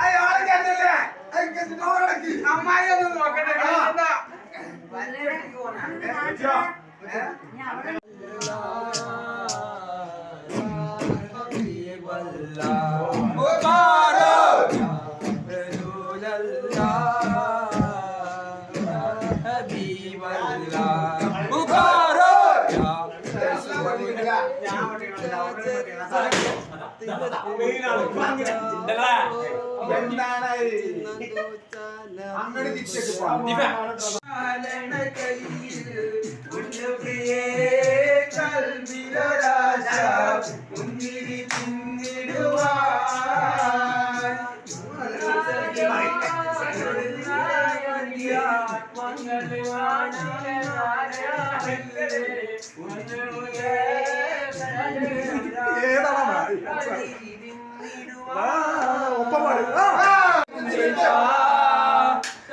അയാളെ കേട്ടില്ലേ അമ്മായി ഒന്ന് നോക്കട്ടെ എന്താ ராஜா உன்னிடி பின்னிடுவார் மங்களவான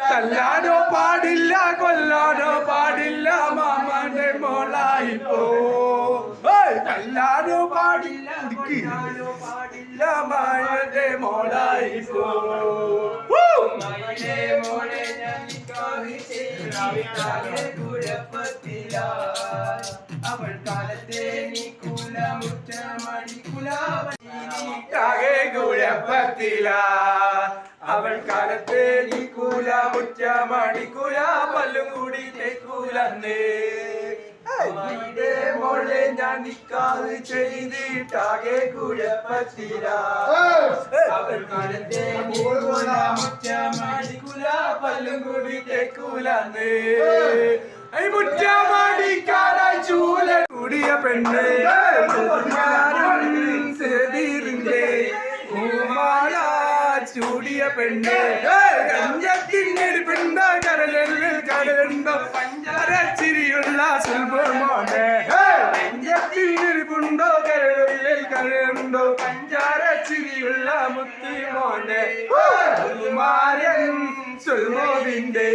കല്ലാനോ പാടില്ല കൊല്ലാനോ പാടില്ല മാമന്റെ മോളായി കല്ലാനോ പാടില്ല. പാടില്ല മാമന്റെ മോളായി പോ. ഊ. അവൾ കാലത്തെ നീ കുലമുറ്റമടി ആകെ കുഴപ്പത്തില അവൾ കാലത്തെ നീ കൂല മുറ്റ മണിക്കൂല പല്ലും കൂടി തെക്കൂലന്നേ. മോളെ ഞാൻ നിക്കാത് ചെയ്തിട്ടാകെ കുഴപ്പത്തില അവൾ കാലത്തെ നീ കൂല മുറ്റ മണിക്കൂല പല്ലും കൂടി തെക്കൂലന്നേ. മുറ്റ മടിക്കാനായി ചൂല കൂടിയ പെണ്ണ്. ചൂടിയ പെണ്ണ്. കഞ്ചത്തിന്റെ പെണ്ണ കരലിൽ കരലുണ്ടോ പഞ്ചാര ചിരിയുള്ള സുൽഭമാണ് പുണ്ടോ കരളിൽ കരലുണ്ടോ പഞ്ചാര ചിരിയുള്ള മുത്തിമോനെ. സുൽമോവിന്റെ